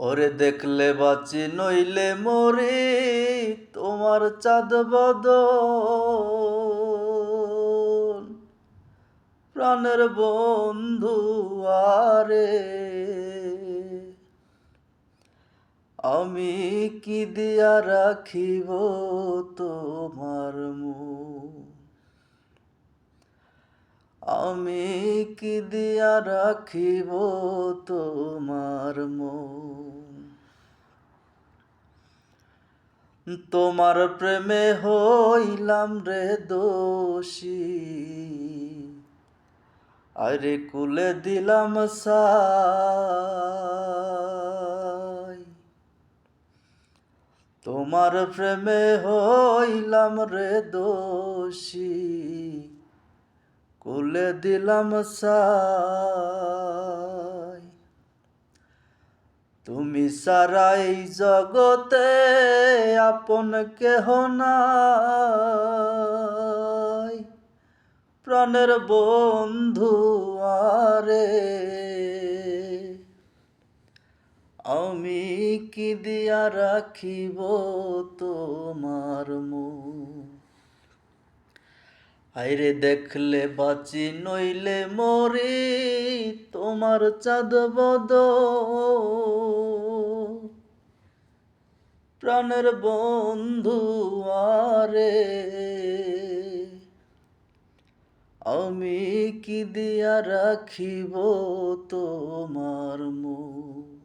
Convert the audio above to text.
ওরে দেখলে বাঁচি, নইলে মরি, তোমার চাঁদ বদন। প্রাণের বন্ধু আরে, আমি কি দিয়া রাখিব তোমার মুখ আমি কি দিয়া রাখিব তোমার মন? তোমার প্রেমে হইলাম রে দোষী। আরে কুলে দিলাম সাই তোমার প্রেমে হইলাম রে দোষী। কুলে দিলাম সাই। তুমি সারা এই জগতে আপন কেহ নাই। প্রাণের বন্ধু আরে। আমি কি দিয়া রাখিব তোমার আইরে দেখলে বাঁচি, নইলে মরি, তোমার চাঁদ বদ প্রাণের বন্ধু আরে, আমি কি দিয়া রাখিব তোমার মুখ